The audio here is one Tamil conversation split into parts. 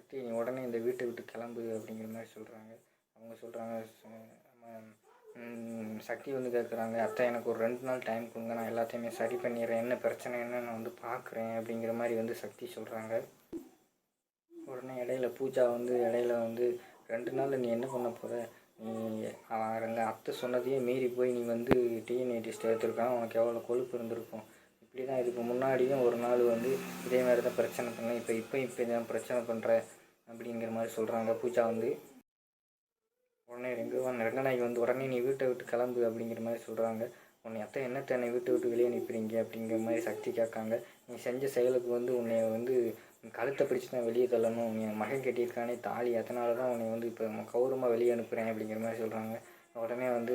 சக்தி நீ உடனே இந்த வீட்டை விட்டு கிளம்பு அப்படிங்கிற மாதிரி சொல்கிறாங்க அவங்க சொல்கிறாங்க சக்தி வந்து கேட்குறாங்க அத்தை எனக்கு ஒரு ரெண்டு நாள் டைம் கொடுங்க நான் எல்லாத்தையுமே சரி பண்ணிடுறேன். என்ன பிரச்சனைன்னு நான் வந்து பார்க்குறேன் அப்படிங்கிற மாதிரி வந்து சக்தி சொல்கிறாங்க உடனே இடையில பூஜா வந்து இடையில வந்து ரெண்டு நாள் நீ என்ன பண்ண போகிற நீ அவங்க அத்தை சொன்னதையே மீறி போய் நீ வந்து டிஎன்ஏ டெஸ்ட் எடுத்துருக்கான். உனக்கு எவ்வளோ கொழுப்பு இருந்திருக்கும். இப்படி தான் இதுக்கு முன்னாடியும் ஒரு நாள் வந்து இதே மாதிரி தான் பிரச்சனை பண்ணேன். இப்போ இப்போ இப்போ தான் பிரச்சனை பண்ணுற அப்படிங்கிற மாதிரி சொல்கிறாங்க பூஜா வந்து. உடனே ரெங்கவன் ரங்கநாயகி வந்து உடனே நீ வீட்டை விட்டு கிளம்பு அப்படிங்கிற மாதிரி சொல்கிறாங்க உன்னை அத்தை என்னத்தை தன்னை வீட்டை விட்டு வெளியே அனுப்புறீங்க அப்படிங்கிற மாதிரி சக்தி கேட்காங்க. நீ செஞ்ச செயலுக்கு வந்து உன்னை வந்து கழுத்தை பிடிச்சி தான் வெளியே தள்ளணும். நீ மகன் கட்டியிருக்கானே தாலி அதனால தான் உன்னை வந்து இப்போ கௌரவமாக வெளியே அனுப்புகிறேன் அப்படிங்கிற மாதிரி சொல்கிறாங்க உடனே வந்து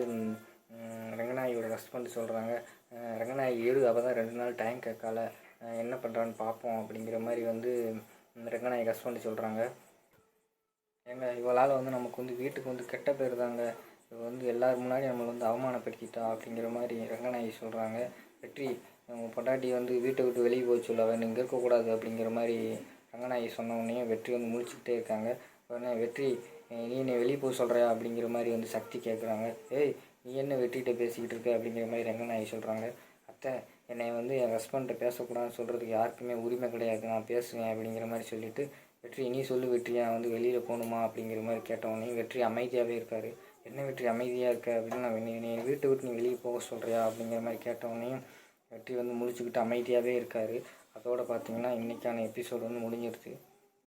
ம், ரங்கநாயகியோட ஹஸ்பண்ட் சொல்கிறாங்க ரங்கநாயகி ஏழு அவள் தான் ரெண்டு நாள் டைம் கேட்கால. என்ன பண்ணுறான்னு பார்ப்போம் அப்படிங்கிற மாதிரி வந்து ரங்கநாயகி ஹஸ்பண்ட் சொல்கிறாங்க ஏங்க இவளால் வந்து நமக்கு வந்து வீட்டுக்கு வந்து கெட்ட பேர் தாங்க. இவ வந்து எல்லோரும் முன்னாடி நம்மளை வந்து அவமானப்படுத்திட்டா அப்படிங்கிற மாதிரி ரங்கநாயகி சொல்கிறாங்க வெற்றி உங்கள் பொண்டாட்டி வந்து வீட்டை விட்டு வெளியே போய் சொல்ல அவன் இங்கே இருக்கக்கூடாது அப்படிங்கிற மாதிரி ரங்கநாயகி சொன்ன உடனே வெற்றி வந்து முழிச்சுக்கிட்டே இருக்காங்க. உடனே வெற்றி நீ என்னை வெளியே போக சொல்கிறியா அப்படிங்கிற மாதிரி வந்து சக்தி கேட்குறாங்க ஏய் நீ என்ன வெற்றிகிட்ட பேசிக்கிட்டு இருக்க அப்படிங்கிற மாதிரி ரங்கநாயகி சொல்கிறாங்க அத்தை என்னை வந்து என் ஹஸ்பண்ட்டை பேசக்கூடாதுன்னு சொல்கிறதுக்கு யாருக்குமே உரிமை கிடையாது. நான் பேசுவேன் அப்படிங்கிற மாதிரி சொல்லிட்டு வெற்றி நீ சொல்லு வெற்றி வந்து வெளியில் போகணுமா அப்படிங்கிற மாதிரி கேட்டவொடனே வெற்றி அமைதியாகவே இருக்கார். என்ன வெற்றி அமைதியாக இருக்க அப்படின்னு நான் நீ வீட்டை விட்டு நீ வெளியே போக சொல்கிறியா அப்படிங்கிற மாதிரி கேட்டவொடனே வெற்றி வந்து முடிச்சுக்கிட்டு அமைதியாகவே இருக்கார். அதோடு பார்த்தீங்கன்னா இன்றைக்கான எபிசோடு வந்து முடிஞ்சிருச்சு.